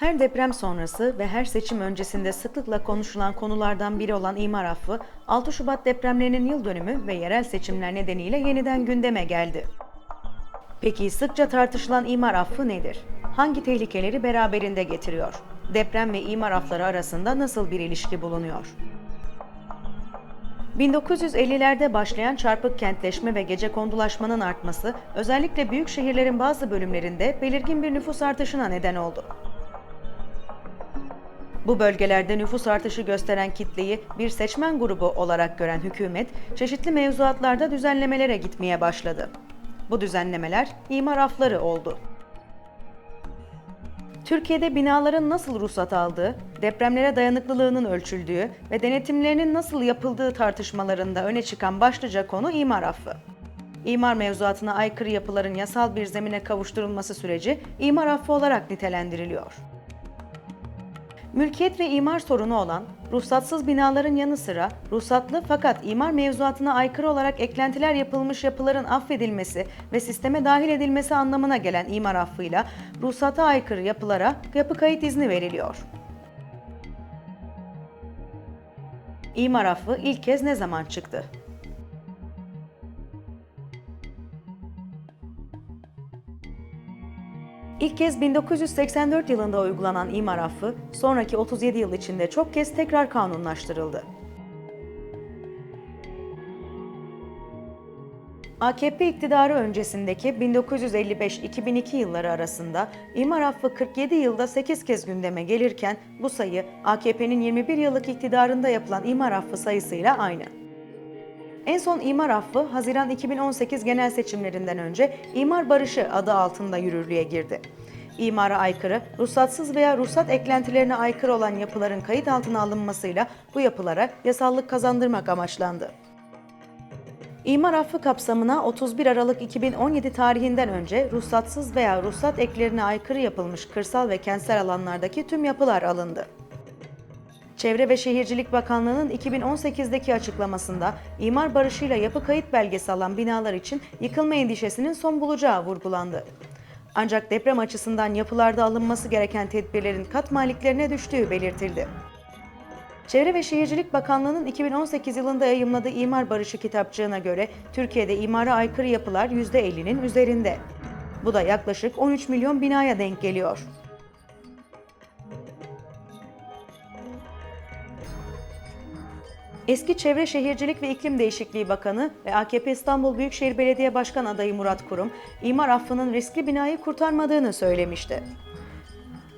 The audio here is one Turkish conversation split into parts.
Her deprem sonrası ve her seçim öncesinde sıklıkla konuşulan konulardan biri olan imar affı, 6 Şubat depremlerinin yıl dönümü ve yerel seçimler nedeniyle yeniden gündeme geldi. Peki sıkça tartışılan imar affı nedir? Hangi tehlikeleri beraberinde getiriyor? Deprem ve imar affları arasında nasıl bir ilişki bulunuyor? 1950'lerde başlayan çarpık kentleşme ve gece kondulaşmanın artması, özellikle büyük şehirlerin bazı bölümlerinde belirgin bir nüfus artışına neden oldu. Bu bölgelerde nüfus artışı gösteren kitleyi bir seçmen grubu olarak gören hükümet, çeşitli mevzuatlarda düzenlemelere gitmeye başladı. Bu düzenlemeler imar afları oldu. Türkiye'de binaların nasıl ruhsat aldığı, depremlere dayanıklılığının ölçüldüğü ve denetimlerinin nasıl yapıldığı tartışmalarında öne çıkan başlıca konu imar affı. İmar mevzuatına aykırı yapıların yasal bir zemine kavuşturulması süreci imar affı olarak nitelendiriliyor. Mülkiyet ve imar sorunu olan, ruhsatsız binaların yanı sıra ruhsatlı fakat imar mevzuatına aykırı olarak eklentiler yapılmış yapıların affedilmesi ve sisteme dahil edilmesi anlamına gelen imar affıyla ruhsata aykırı yapılara yapı kayıt izni veriliyor. İmar affı ilk kez ne zaman çıktı? İlk kez 1984 yılında uygulanan imar affı, sonraki 37 yıl içinde çok kez tekrar kanunlaştırıldı. AKP iktidarı öncesindeki 1955-2002 yılları arasında imar affı 47 yılda 8 kez gündeme gelirken bu sayı AKP'nin 21 yıllık iktidarında yapılan imar affı sayısıyla aynı. En son imar affı Haziran 2018 genel seçimlerinden önce imar barışı adı altında yürürlüğe girdi. İmara aykırı, ruhsatsız veya ruhsat eklentilerine aykırı olan yapıların kayıt altına alınmasıyla bu yapılara yasallık kazandırmak amaçlandı. İmar affı kapsamına 31 Aralık 2017 tarihinden önce ruhsatsız veya ruhsat eklerine aykırı yapılmış kırsal ve kentsel alanlardaki tüm yapılar alındı. Çevre ve Şehircilik Bakanlığı'nın 2018'deki açıklamasında imar barışıyla yapı kayıt belgesi alan binalar için yıkılma endişesinin son bulacağı vurgulandı. Ancak deprem açısından yapılarda alınması gereken tedbirlerin kat maliklerine düştüğü belirtildi. Çevre ve Şehircilik Bakanlığı'nın 2018 yılında yayımladığı İmar Barışı kitapçığına göre Türkiye'de imara aykırı yapılar %50'nin üzerinde. Bu da yaklaşık 13 milyon binaya denk geliyor. Eski Çevre Şehircilik ve İklim Değişikliği Bakanı ve AKP İstanbul Büyükşehir Belediye Başkan adayı Murat Kurum, imar affının riskli binayı kurtarmadığını söylemişti.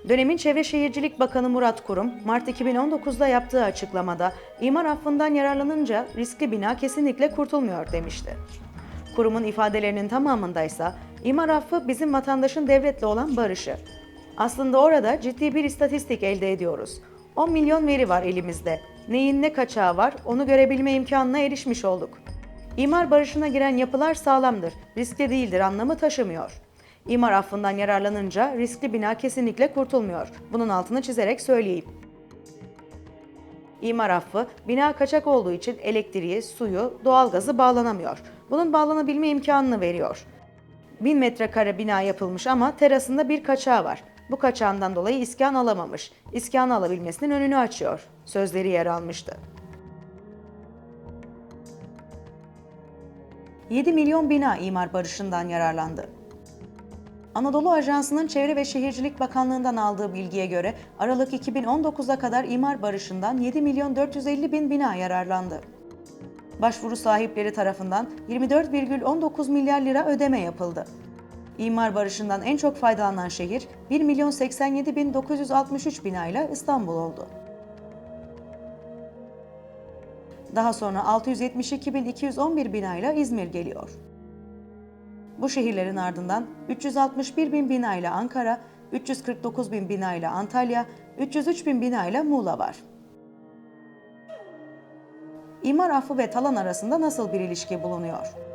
Dönemin Çevre Şehircilik Bakanı Murat Kurum, Mart 2019'da yaptığı açıklamada imar affından yararlanınca riskli bina kesinlikle kurtulmuyor demişti. Kurumun ifadelerinin tamamındaysa imar affı bizim vatandaşın devletle olan barışı. Aslında orada ciddi bir istatistik elde ediyoruz. 10 milyon veri var elimizde. Neyin ne kaçağı var onu görebilme imkanına erişmiş olduk. İmar barışına giren yapılar sağlamdır, riskli değildir anlamı taşımıyor. İmar affından yararlanınca riskli bina kesinlikle kurtulmuyor. Bunun altını çizerek söyleyeyim. İmar affı, bina kaçak olduğu için elektriği, suyu, doğalgazı bağlanamıyor. Bunun bağlanabilme imkanını veriyor. 1000 metrekare bina yapılmış ama terasında bir kaçağı var. Bu kaçağından dolayı iskan alamamış. İskanı alabilmesinin önünü açıyor. Sözleri yer almıştı. 7 milyon bina imar barışından yararlandı. Anadolu Ajansı'nın Çevre ve Şehircilik Bakanlığı'ndan aldığı bilgiye göre Aralık 2019'a kadar imar barışından 7 milyon 450 bin bina yararlandı. Başvuru sahipleri tarafından 24,19 milyar lira ödeme yapıldı. İmar barışından en çok faydalanan şehir 1 milyon 87 bin 963 binayla İstanbul oldu. Daha sonra 672 bin 211 binayla İzmir geliyor. Bu şehirlerin ardından 361 bin binayla Ankara, 349 bin binayla Antalya, 303 bin binayla Muğla var. İmar affı ve talan arasında nasıl bir ilişki bulunuyor?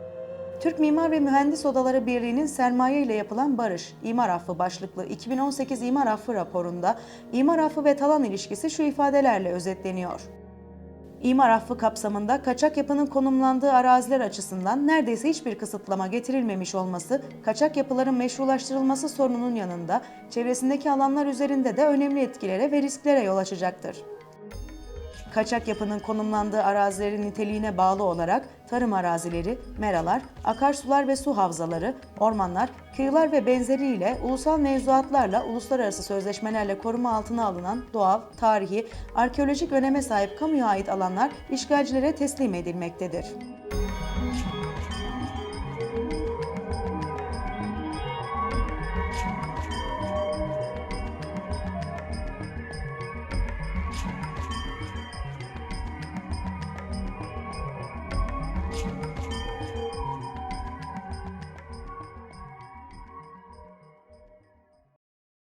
Türk Mimar ve Mühendis Odaları Birliği'nin sermaye ile yapılan barış, imar affı başlıklı 2018 imar affı raporunda imar affı ve talan ilişkisi şu ifadelerle özetleniyor. İmar affı kapsamında kaçak yapının konumlandığı araziler açısından neredeyse hiçbir kısıtlama getirilmemiş olması, kaçak yapıların meşrulaştırılması sorununun yanında çevresindeki alanlar üzerinde de önemli etkilere ve risklere yol açacaktır. Kaçak yapının konumlandığı arazilerin niteliğine bağlı olarak tarım arazileri, meralar, akarsular ve su havzaları, ormanlar, kıyılar ve benzeriyle ulusal mevzuatlarla, uluslararası sözleşmelerle koruma altına alınan doğal, tarihi, arkeolojik öneme sahip kamuya ait alanlar işgalcilere teslim edilmektedir.